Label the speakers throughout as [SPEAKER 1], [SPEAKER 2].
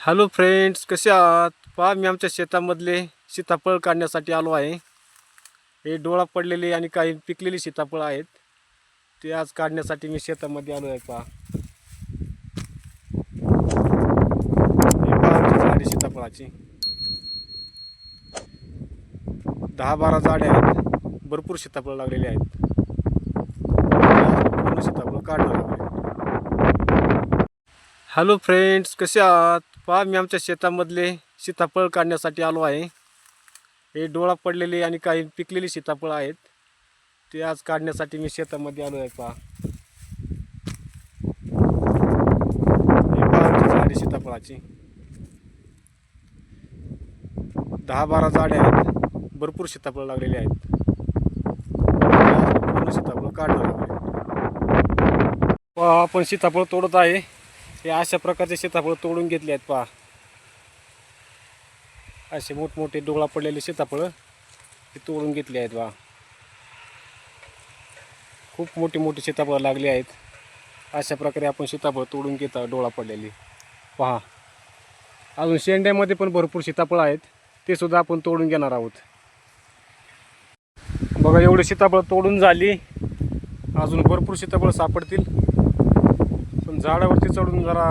[SPEAKER 1] Hello friends कसे आहात? पहा मी आमच्या शेतामधले सीताफळ काढण्यासाठी आलो आहे. हे डोळा पडलेले आणि काही पिकलेली सीताफळ आहेत. ते आज काढण्यासाठी मी शेतामध्ये आलो आहे पहा झाडे सीताफळाची. दहा बारा झाडे आहेत. भरपूर सीताफळ लागलेले आहेत. पूर्ण सीताफळ काढणार हॅलो फ्रेंड्स कसे आहात? पहा मी आमच्या शेतामधले सीताफळ काढण्यासाठी आलो आहे. हे डोळा पडलेले आणि काही पिकलेली सीताफळ आहेत. ते आज काढण्यासाठी मी शेतामध्ये आलो आहे पहा झाडे सीताफळाची. दहा बारा झाडे आहेत. भरपूर सीताफळ लागलेले आहेत. पूर्ण सीताफळ काढणार आहे. पहा आपण सीताफळ तोडत आहे. हे अशा प्रकारचे सीताफळ तोडून घेतले आहेत पहा असे मोठमोठे डोळा पडलेले सीताफळ हे तोडून घेतले आहेत वा खूप मोठी मोठी सीताफळ लागली आहेत. अशा प्रकारे आपण सीताफळ तोडून घेत आहोत डोळा पडलेली. पहा. अजून शेंड्यामध्ये पण भरपूर सीताफळं आहेत. ते सुद्धा आपण तोडून घेणार आहोत. बघा एवढे सीताफळ तोडून झाली. अजून भरपूर सीताफळ सापडतील. झाडावरती चढून जरा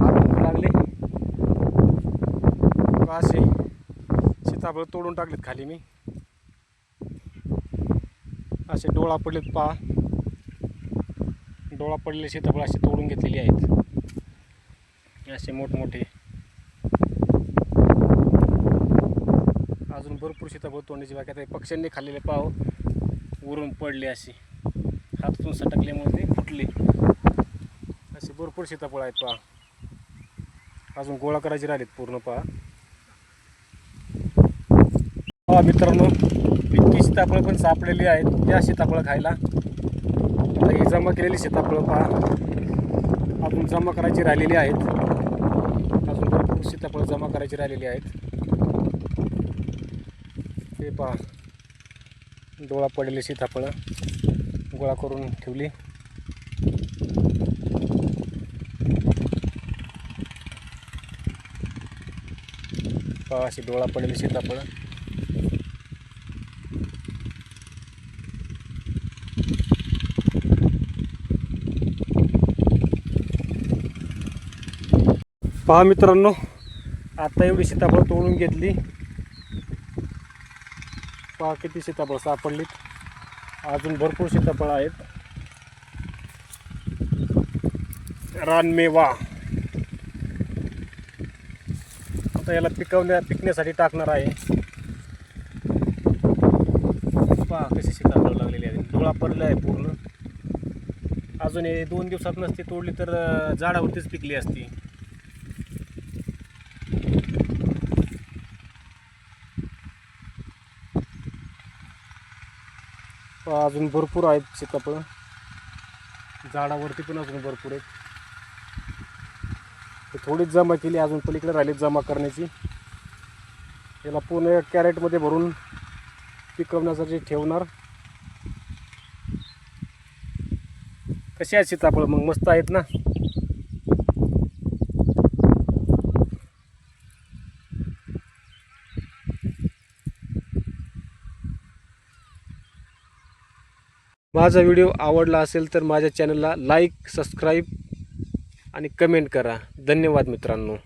[SPEAKER 1] हात लागले. असे सीताफळ तोडून टाकलेत खाली मी. असे डोळा पडलेत पहा. डोळा पडलेले सीताफळ असे तोडून घेतलेले आहेत. असे मोठमोठे. अजून भरपूर सीताफळ तोडण्याची बाकी आता पक्ष्यांनी खाल्लेले पाव. उरून पडले असे. हातातून सटकल्यामुळे ते फुटले. असे भरपूर सीताफळ आहेत पहा. अजून गोळा करायचे राहिलेत पूर्ण पहा. पहा मित्रांनो इतकी सीताफळ पण सापलेली आहेत. या सीताफळ खायला. आता ही जमा केलेली सीताफळ पहा. अजून जमा करायची राहिलेली आहेत. अजून भरपूर सीताफळ जमा करायची राहिलेली आहेत. हे पहा. डोळा पडलेली सीताफळं. गोळा करून ठेवली. पहा अशी डोळा पडलेली सीताफळ पहा मित्रांनो आता एवढी सीताफळ तोडून घेतली. पहा किती सीताफळ सापडलीत. अजून भरपूर सीताफळ आहेत. रानमेवा. आता याला पिकवण्या पिकण्यासाठी टाकणार आहे. पहा कशी सीताफळ लागलेली आहे. डोळा पडला आहे पूर्ण. अजून हे दोन दिवसात नसती तोडली तर झाडावरतीच पिकली असती. पहा, अजून भरपूर आहेत सीताफळ झाडावरती पण अजून भरपूर आहेत. थोडीच जमा केली अजून पलीकडे राहिली जमा करण्याची. याला पूर्ण कॅरेटमध्ये भरून पिकवण्यासाठी ठेवणार. कशी आहेत सीताफळ? मग मस्त आहेत ना? माझा व्हिडिओ आवडला असेल तर माझ्या चॅनलला लाईक सबस्क्राईब आणि कमेंट करा. धन्यवाद मित्रांनो.